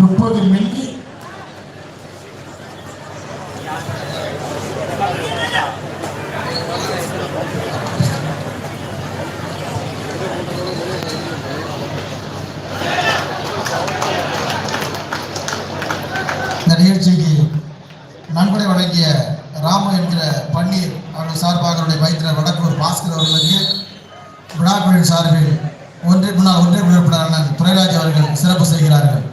முப்பது மில்லி இந்த நிகழ்ச்சிக்கு நன்கொடை வழங்கிய ராமு என்கிற பன்னீர் அவர்கள் சார்பாக அவருடைய மைத்திரர் வடக்கூர் பாஸ்கர் அவர்களுக்கு விழாக்குழுவின் சார்பில் ஒன்றிய முன்னாள் ஒன்றிய குழு உறுப்பினர் அண்ணன் துரைராஜ் அவர்கள் சிறப்பு செய்கிறார்கள்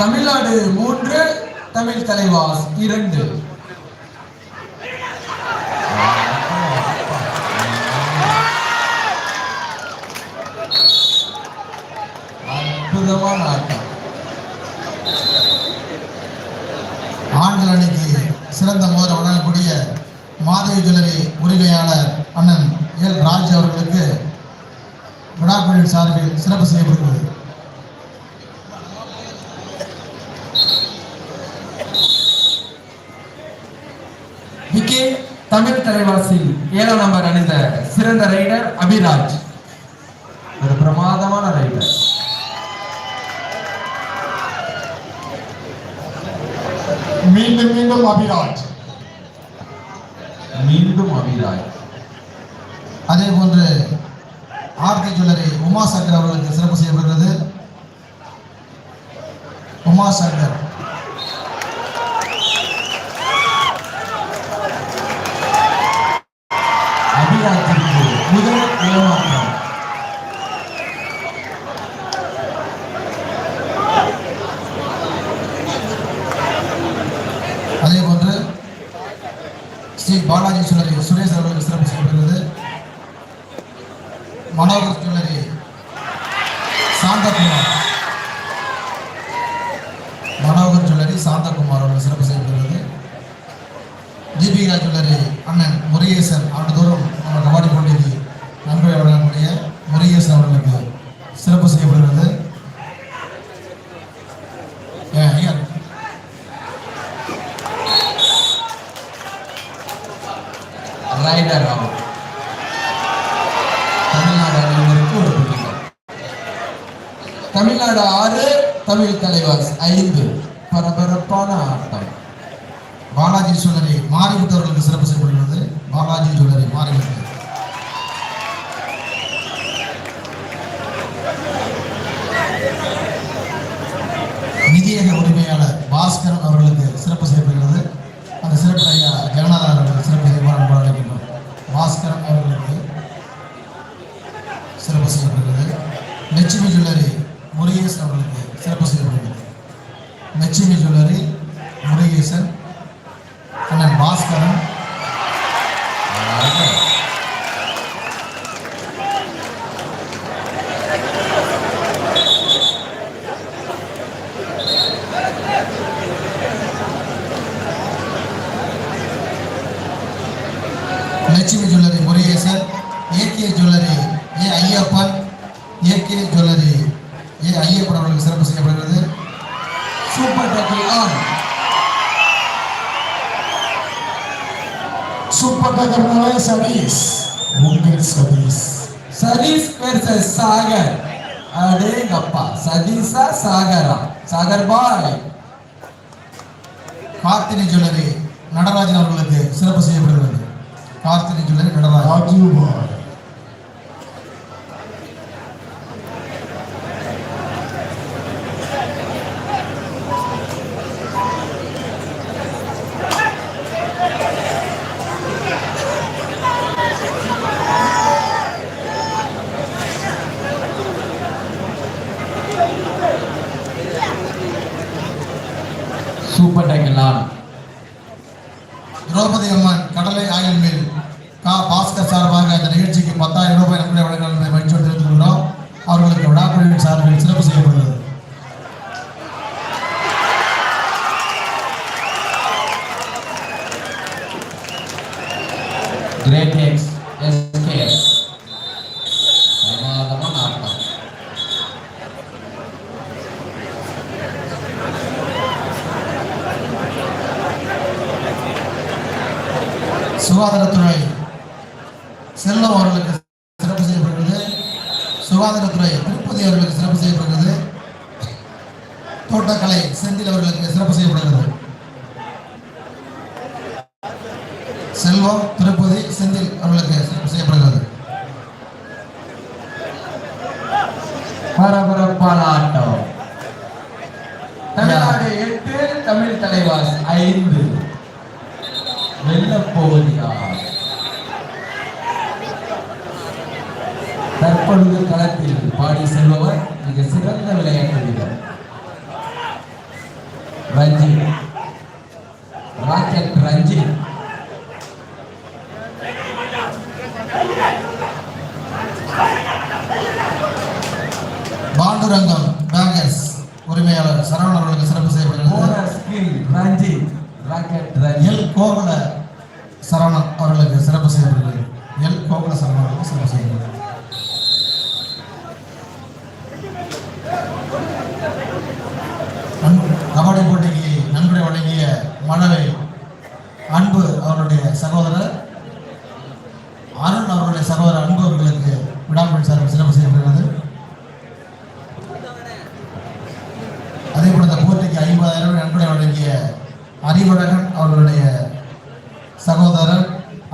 தமிழ்நாடு மூன்று தமிழ் தலைவாஸ் இரண்டு அற்புதமான ஆட்டம் ஆண்கள் அணிக்கு சிறந்த மோதிரம் வழங்கக்கூடிய மாதவி ஜுவல்லரி உரிமையாளர் அண்ணன் எல் ராஜ் அவர்களுக்கு விழாக்குழுவின் சார்பில் சிறப்பு செய்யப்படுகிறது விக்கே தமிழ் தலைவாசியில் ஏழாம் நம்பர் அணிந்த சிறந்த ரைடர் அபிராஜ். ஒரு பிரமாதமான ரைடர் மீண்டும் மீண்டும் அபிராஜ். மீண்டும் அபிராஜ். அதே போன்று ஆர்த்தி ஜுவல்லரி உமா சங்கர் அவர்களுக்கு சிறப்பு செய்யப்படுகிறது. உமா சங்கர் அபிராஜிற்கு முதல் ஏமாற்றம் அதே போன்று ஸ்ரீ பாலாஜி ஜுவல்லரி சுரேஷ் அவர்களுக்கு சிறப்பு செய்யப்படுகிறது மனோகர் ஜுவல்லரி சாந்தகுமார். மனோகர் ஜுவல்லரி சாந்தகுமார் அவர்கள் சிறப்பு செய்யப்படுகிறது தீபிகா ஜுவல்லரி அண்ணன் முருகேசன் ஆண்டுதோறும் கபாடி போட்டிக்கு நன்கொடை வழங்கக்கூடிய முருகேசன் அவர்களுக்கு சிறப்பு செய்யப்படுகிறது ஏன் ஐயா ரைடர் அவுட் தமிழ்நாடு அணியினருக்கு ஒரு புள்ளிகள் தமிழ்நாடு ஆறு தமிழ் தலைவாஸ் ஐந்து பரபரப்பான ஆட்டம். பாலாஜி ஜுவல்லரி மாறிவிட்டவர்களுக்கு சிறப்பு செய்யப்படுகிறது பாலாஜி ஜுவல்லரி மாறிவிட்டு நிதியக உரிமையாளர் பாஸ்கரன் அவர்களுக்கு சிறப்பு செய்யப்படுகிறது அந்த சிறப்பு ஐயா ஜெகநாதன் அவர்களுக்கு சிறப்பு செய்யமான அழைக்கின்றோம் பாஸ்கரன் அவர்களுக்கு சிறப்பு செய்யப்படுகிறது லட்சுமி ஜுவல்லரி முருகேசன் அவர்களுக்கு சிறப்பு செய்யப்படுகிறது லட்சுமி ஜுவல்லரி முருகேசன் அண்ணன் Bhaskaran Lakshmi jewellery Murugesan AK jewellery A Ayyappan AK jewellery. A Ayyappan அவர்களுக்கு சிறப்பு செய்யப்படுகிறது. சூப்பர் டக்கில் ஆன் சூப்பர் டக்கர்னாலே சதீஷ். உங்கள் சதீஷ். சதீஷ் வெர்சஸ் சாகர். அடேங்கப்பா. சதீஷா சாகரா. சாகர் பாய். கார்த்தினி ஜுவல்லரி நடராஜன் அவர்களுக்கு சிறப்பு செய்யப்படுகிறது. Karthini jewellery Natarajan. Rajiv bye. Super tackle on Draupadi Amman கடலை ஆயில் மில் கா பாஸ்கர் சார்பாக இந்த நிகழ்ச்சிக்கு பத்தாயிரம் ரூபாய் நன்கொடை வழங்கல் மகிழ்ச்சியோடு தெரிவித்துக் கொள்கிறோம் அவர்களுக்கு விழாக்குழுவின் சார்பில் சிறப்பு செய்யப்படுகிறது கிரேட் எக்ஸ் எஸ்கேஎஸ் பிரமாதமான ஆட்டம் சுகாதாரத்துறை செல்வம் அவர்களுக்கு சிறப்பு செய்யப்படுகிறது சுகாதாரத்துறை திருப்பதி அவர்களுக்கு சிறப்பு செய்யப்படுகிறது. தோட்டக்கலை செந்தில் அவர்களுக்கு சிறப்பு செய்யப்படுகிறது. செல்வம் திருப்பதி செந்தில் அவர்களுக்கு சிறப்பு செய்யப்படுகிறது. பரபரப்பான ஆட்டம் தமிழ்நாடு எட்டு தமிழ் தலைவாஸ் ஐந்து. வெல்லப் போவது தற்பொழுது களத்தில் பாடி செல்பவர் மிக சிறந்த விளையாட்டு வீரர் ரஞ்சித் ராக்கெட் ரஞ்சித். பாண்டுரங்கம் பேங்கர்ஸ் உரிமையாளர் சரவணன் அவர்களுக்கு சிறப்பு செய்யப்படுகிறது எல். கோகுல சரவணன் அவர்களுக்கு சிறப்பு செய்யப்படுகிறது எல் கோகுல சரவணன் அவர்களுக்கு சிறப்பு செய்யப்படுகிறது அன்பு கபடி போட்டிக்கு நன்கொடை வழங்கிய மணவை அன்பு அவருடைய சகோதரர் அருண் அவருடைய சகோதரர் அன்பு அவர்களுக்கு விடாமல் சார்பில் சிறப்பு செய்யப்படுகிறது அதே போல இந்த போட்டிக்கு ஐம்பதாயிரம் நன்கொடை வழங்கிய அறிவழகன் அவர்களுடைய சகோதரர்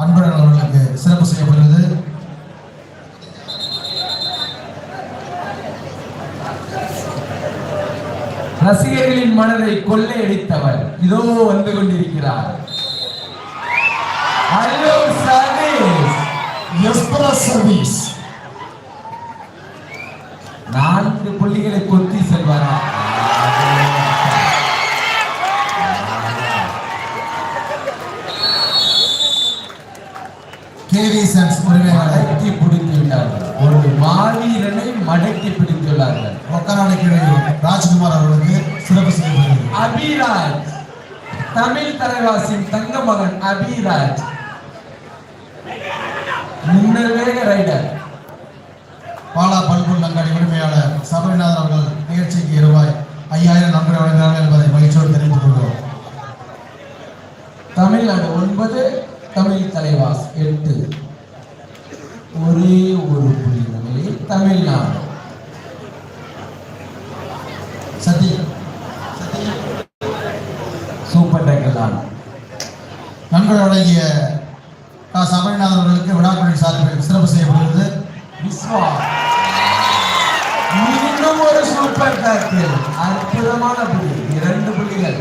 அன்பழகன் அவர்களுக்கு சிறப்பு செய்யப்படுகிறது ரசிகர்களின் மனதை கொள்ளையடித்தவர். இதோ வந்து கொண்டிருக்கிறார். ஹலோ சர்வீஸ் எக்ஸ்பிரஸ் சர்வீஸ் நான்கு புள்ளிகளை கொத்தி செல்வாரா? கேவி மடக்கி பிடித்து விட்டார்கள் ஒரு மாவீரனை மடக்கி பிடித்துள்ளார்கள் ராஜ்குமார் அவர்களுக்கு தமிழ் தலைவாசின் தங்க மகன் அபிராஜ். முன்னல் வேக ரைடர். பாலா பல்புல் உரிமையாளர் சபரிநாதன் அவர்கள் நிகழ்ச்சிக்கு இருவாய் ஐயாயிரம் நன்கொடை வழங்கினார்கள் என்பதை மகிழ்ச்சியோடு தெரிவித்துக் கொள்கிறோம் தமிழ்நாடு ஒன்பது தமிழ் தலைவாஸ் எட்டு ஒரே ஒரு புள்ளி நிலையில் தமிழ்நாடு சத்தி சத்தி சூப்பர் டேக்கல் நன்கொடை வழங்கிய கா சபரிநாதன் அவர்களுக்கு விழாக்குழு சார்பில் சிறப்பு செய்யப்படுகிறது விஸ்வா மீண்டும் ஒரு சூப்பர் டேக்கில் அற்புதமான புள்ளி இரண்டு புள்ளிகள்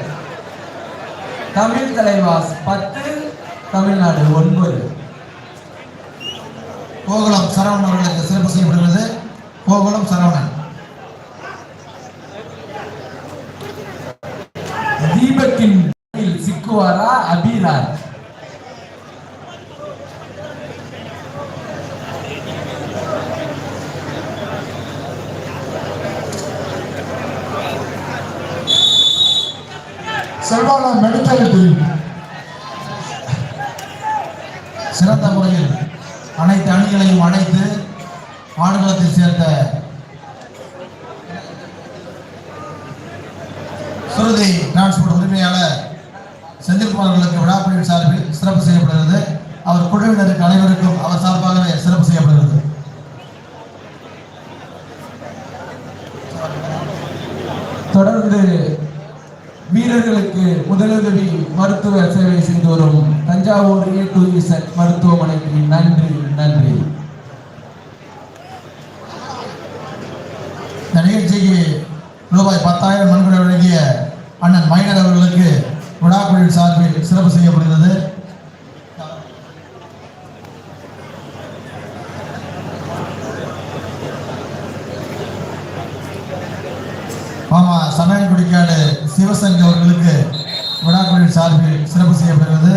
தமிழ் பத்து தமிழ்நாடு ஒன்பது. கோகுலம் சரவணன் அவர்களுக்கு சிறப்பு செய்யப்படுகிறது கோகுலம் சரவணன் தீபக்கின் கையில் சிக்குவாரா அபிராஜ் செல்வானா மெடிக்கல் டீம் சிறந்த முறையில் அனைத்து அணிகளையும் அழைத்து ஆடுகளத்தில் சேர்த்த சுருதி டிரான்ஸ்போர்ட் உரிமையாளர் செந்தில்குமார் அவர்களுக்கு விழாக்குழுவின் சார்பில் சிறப்பு செய்யப்படுகிறது அவர் குழுவினருக்கு அனைவருக்கும் அவர் சார்பாகவே சிறப்பு செய்யப்படுகிறது. தொடர்ந்து வீரர்களுக்கு முதலுதவி மருத்துவ சேவை செய்து வரும் தஞ்சாவூர் ஏ மருத்துவமனைக்கு நன்றி நன்றி. இந்த நிகழ்ச்சிக்கு ரூபாய் பத்தாயிரம் நன்கொடை வழங்கிய அண்ணன் மைனர் அவர்களுக்கு விழாக்குழுவின் சார்பில் சிறப்பு செய்யப்படுகிறது. சிவசங்க அவர்களுக்கு விழாக்குழுவின் சார்பில் சிறப்பு செய்யப்படுகிறது.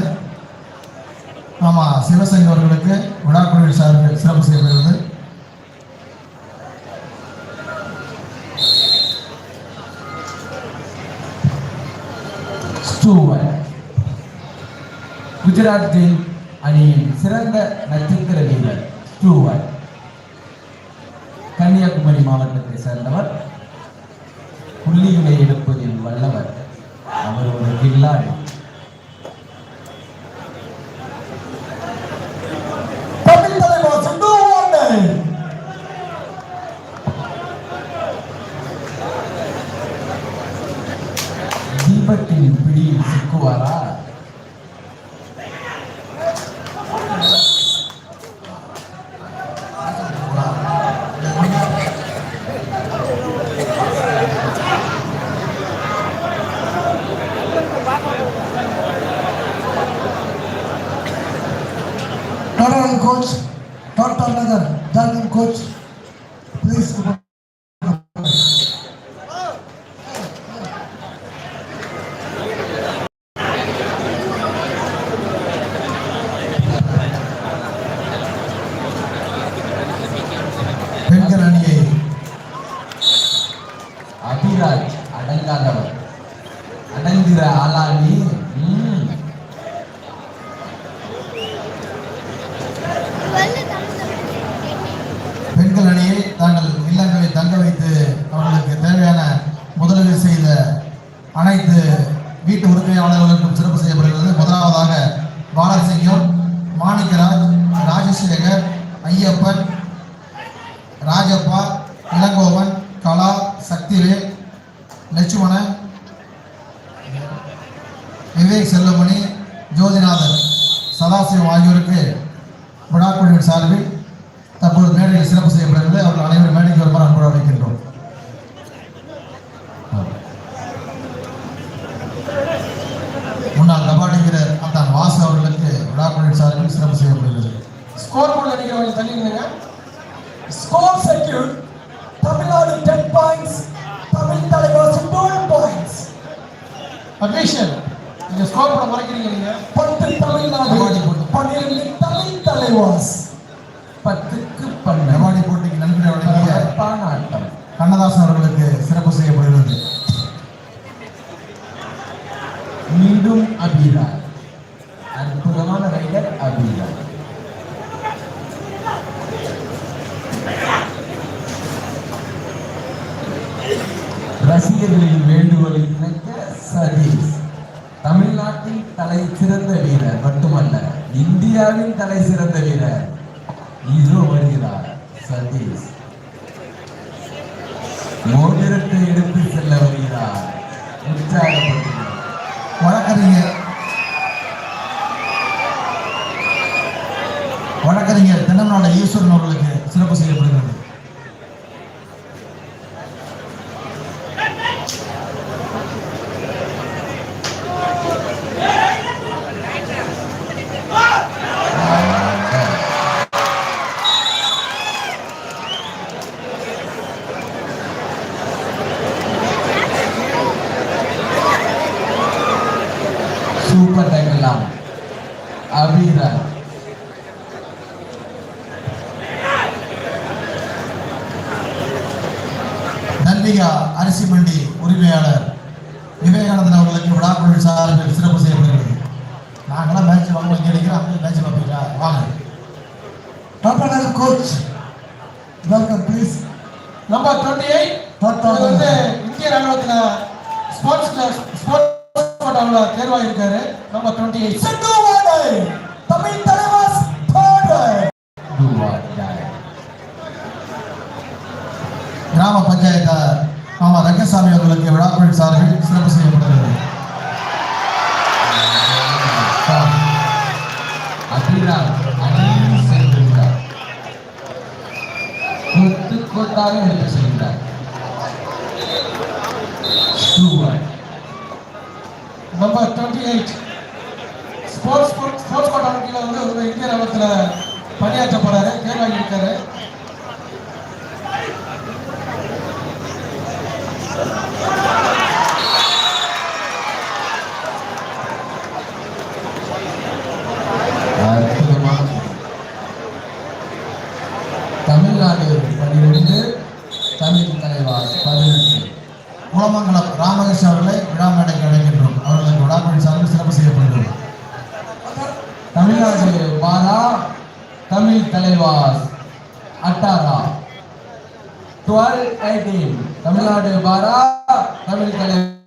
ஆமாம் சிவசங்க அவர்களுக்கு விழாக்குழுவின் சார்பில் சிறப்பு செய்யப்படுகிறது. குஜராத்தில் அணியின் சிறந்த நட்சத்திர வீரர் ஸ்டூவர்ட் கன்னியாகுமரி மாவட்டத்தை சேர்ந்தவர் முன்னாள் வீரர் அத்தான் வாசு அவர்களுக்கு விழாக்குழுவின் சார்பில் சிறப்பு செய்யப்படுகிறது. ஸ்கோர் போர்டில் அடிக்கிறவங்க தள்ளி நின்னுங்க score secure Tamil Nadu ten points Tamil Thalaivas tool points அபிஷன் நீங்க ஸ்கோர் போர்டை மறைக்கிறீங்க நீங்க. பத்து தமிழ்நாடு. பன்னிரண்டு தமிழ் தலைவாஸ். பத்துக்கு பன்னெண்டு. போட்டிக்கு நன்றி வழங்கிய சிறப்பான ஆட்டம் கண்ணதாசன் அவர்களுக்கு சிறப்பு செய்யப்படுகிறது. மீண்டும் அற்புதமான ரைடர் அபிராஜ் ரசிகர்களின் வேண்டுகோளை இணைக்க சதீஷ். தமிழ்நாட்டின் தலை சிறந்த வீரர் மட்டுமல்ல இந்தியாவின் தலை சிறந்த வீரர். இதோ வருகிறார் சதீஷ். மோதிரத்தை எடுத்து செல்ல வருகிறார். உற்சாகப்படுகிறார் வழக்கறிஞர் வழக்கறிஞர் ஈஸ்வரன் அவர்களுக்கு சிறப்பு செய்யப்படுகிறது. சூப்பர் டைம் அபிராஜ் தன்விகா அரிசி மண்டி உரிமையாளர் Amém. குளமங்கலம் அவர்களை விழா மேடைக்கு அழைக்கின்றோம் அவர்களுக்கு விழாக்குழு சார்பில் சிறப்பு செய்யப்படுகிறது. தமிழ்நாடு பாலா தமிழ் தலைவாஸ் அட்டாரா. Twelve eighteen. தமிழ்நாடு பாரா தமிழ் தலைவர்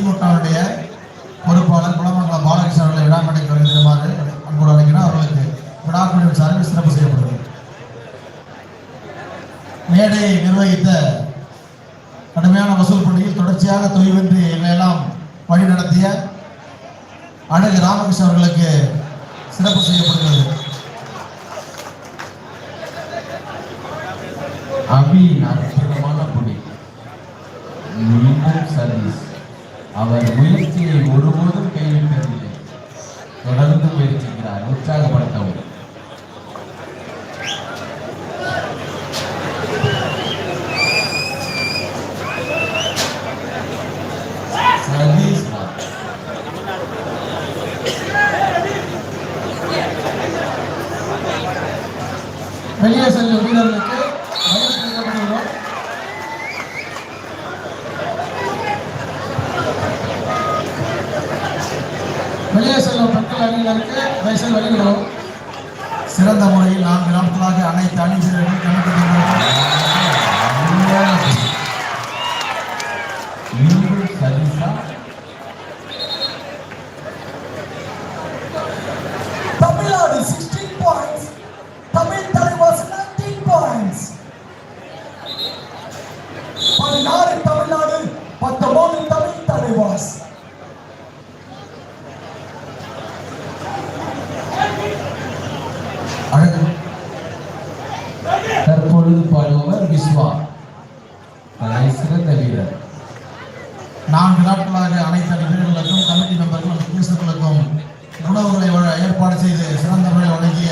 திமுகவுடைய பொறுப்பாளர் குளமங்கலம் பாலகிருஷ்ணன் அவர்களை விழாமடைக்கு வருகிறமாறு அன்போடு அழைக்கிறோம் அவர்களுக்கு விழாக்குழுவின் சார்பில் சிறப்பு செய்யப்படுகிறது. மேடையை நிர்வகித்த கடுமையான வசூல் பணியில் தொடர்ச்சியாக தொய்வின்றி எல்லாம் வழி நடத்திய அழகு ராமகிருஷ்ணன் அவர்களுக்கு சிறப்பு செய்யப்படுகிறது. அபியின் அற்புதமான புடி மீண்டும் சதீஷ் அவர் முயற்சியை ஒருபோதும் கைவிட்டதில்லை. தொடர்ந்து முயற்சிக்கிறார். உற்சாகப்படுத்தவும். சதீஷ் வெளியே செல்லும் வீரர்கள் தயவுசெய்து வழிவிடவும் சிறந்த முறையில் நான்கு நாட்களாக அனைத்து அணி கணக்கு சிறந்த வீரர் நான்கு நாட்களாக அனைத்து அணி கமிட்டி மெம்பர்களும் முக்கியஸ்தர்களுக்கும் உணவுகளை வழ- ஏற்பாடு செய்து சிறந்த முறையில் வழங்கிய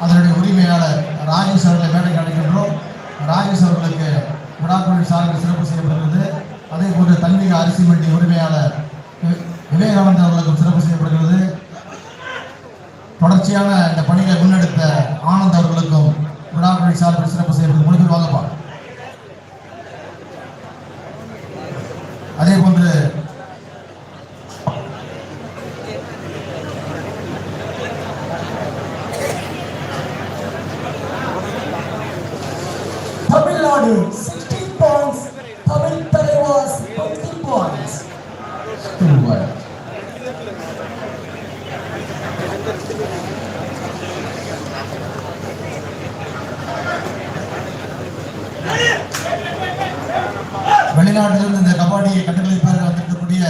அதனுடைய உரிமையாளர் ராஜேஷ் அவர்களை மேடைக்கு அழைக்கின்றோம். ராஜேஷ் அவர்களுக்கு விழாக்குழுவின் சார்பில் சிறப்பு செய்யப்படுகிறது. அதே போன்று தன்மிக அரிசி மண்டி உரிமையாளர் விவேகானந்தர் அவர்களுக்கும் சிறப்பு செய்யப்படுகிறது. தொடர்ச்சியான இந்த பணிகளை முன்னெடுத்த ஆனந்த் அவர்களுக்கும் விழாக்குழுவின் சார்பில் சிறப்பு செய்யப்படுகிறது முடிவில் வாங்கப்பா அதே போன்று தமிழ்நாடு 16 பாயிண்ட்ஸ் தமிழ் தலைவாஸ் 20 பாயிண்ட்ஸ் ரூபாய் வெளிநாட்டிலிருந்து இந்த கபாடியை கண்டுகளிப்பாக வந்திருக்கக்கூடிய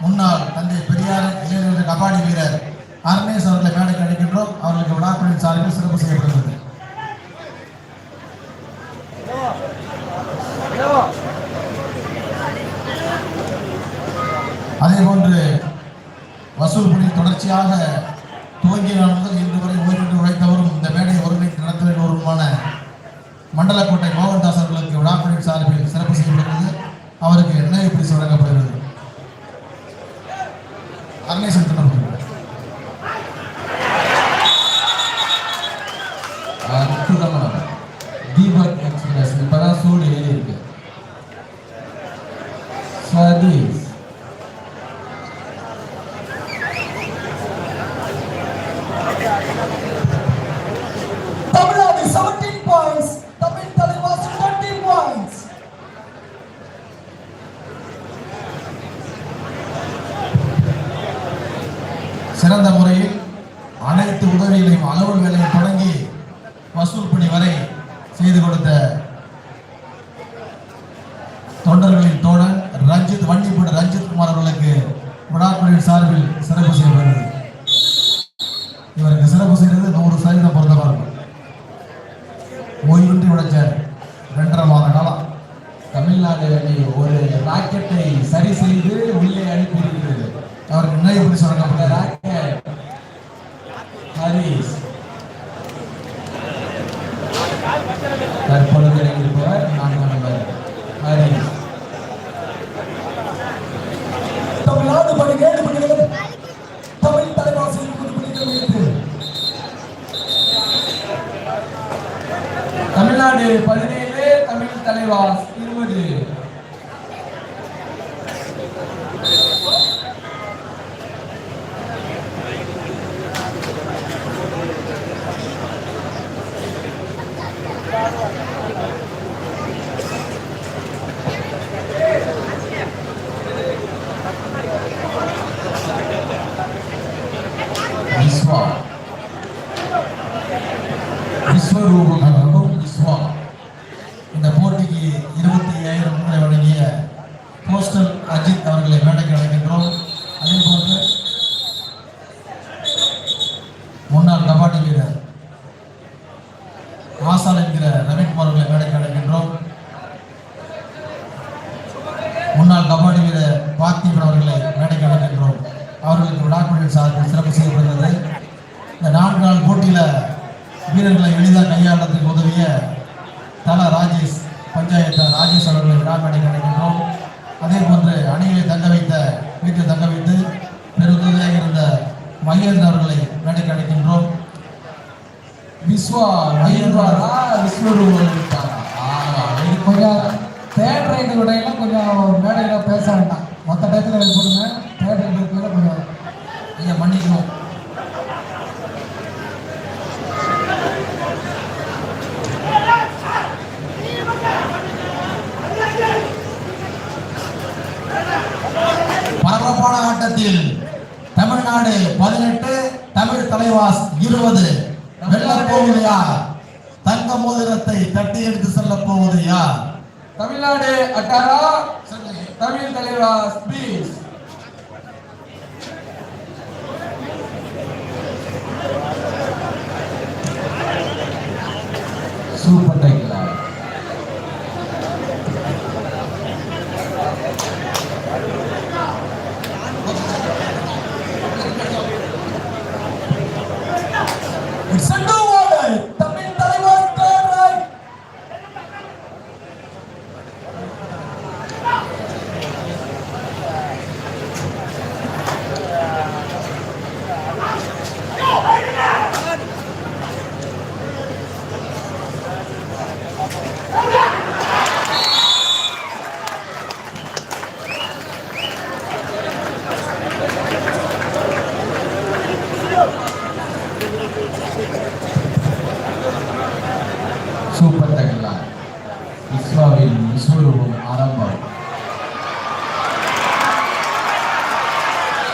முன்னாள் தந்தை பெரியார் இளைஞர் கபாடி வீரர் அர்னேஸ் அவர்களை மேடைக்கு அழைக்கின்றோம் அவர்களுக்கு விழாக்குழுவின் சார்பில் சிறப்பு செய்யப்படுகிறது அதே போன்று வசூல் பணி தொடர்ச்சியாக துவங்கிய நாள் முதல் இன்று வரை ஓய்வு உழைத்தவரும் இந்த மேடையை ஒருங்கிணைத்து நடத்த வருவருமான மண்டலக்கோட்டை மோகன்தாஸ் அவர்களுக்கு விழாக்குழுவின் சார்பில் சிறப்பு செய்யப்படுகிறது அவருக்கு நினைவு பரிசு வழங்கப்படுகிறது அருணேசன் தினப்பதி அற்புதமானவர் தீபக் எக்ஸ்பிரஸ் இப்பதான் சூடு ஏறி இருக்கு சதீஷ் தமிழ்நாடு 17 பாயிண்ட்ஸ் தமிழ் தலைவாஸ் 20 பாயிண்ட்ஸ் சிறந்த முறையில் அனைத்து உதவிகளையும் அலுவல் வேலையை தொடங்கி வசூல் பணி வரை செய்து கொடுத்த தொண்டர்களின் தோழன் ரஞ்சித் வண்டிப்பட ரஞ்சித் குமார் அவர்களுக்கு விழாக்குழுவின் சார்பில் சிறப்பு செய்யப்படுகிறது இவருக்கு சிறப்பு செய்கிறது நூறு சதவீதம் பொருத்தமாக இருக்கும் ஓய்வின்றி உழைச்சார் ரெண்டரை மாத காலம் தமிழ்நாடு அணி ஒரு ராக்கெட்டை சரி செய்து உள்ளே அனுப்பியிருக்கிறது என்ன இப்படி பரிசு ஹரிஸ் தற்பொழுது இருப்பவர் நான்காம் நம்பர் ஹரிஸ் தமிழ்நாடு பணி பதினேழு புள்ளிகள் தமிழ் தலைவாஸ் இருபது தமிழ்நாடு பதினேழு தமிழ் தலைவாசி முன்னாள் கபாடி வீரர் ஆசான் என்கிற ரவிக்குமார் அவர்களை மேடைக்கு அழைக்கின்றோம். முன்னாள் கபாடி வீரர் பார்த்திபன் அவர்களை மேடைக்கு அழைக்கின்றோம். அவர்களுக்கு விழாக்குழுவின் சார்பில் சிறப்பு செய்யப்படுகிறது. இந்த நான்கு நாள் போட்டியில் வீரர்களை எளிதாக கையில் கொஞ்சம் தேட்டர் இதை விட எல்லாம் கொஞ்சம் மேடையில் பேச வேண்டாம். மொத்த டயத்தில் போடுங்க. El también te le vas.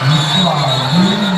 西は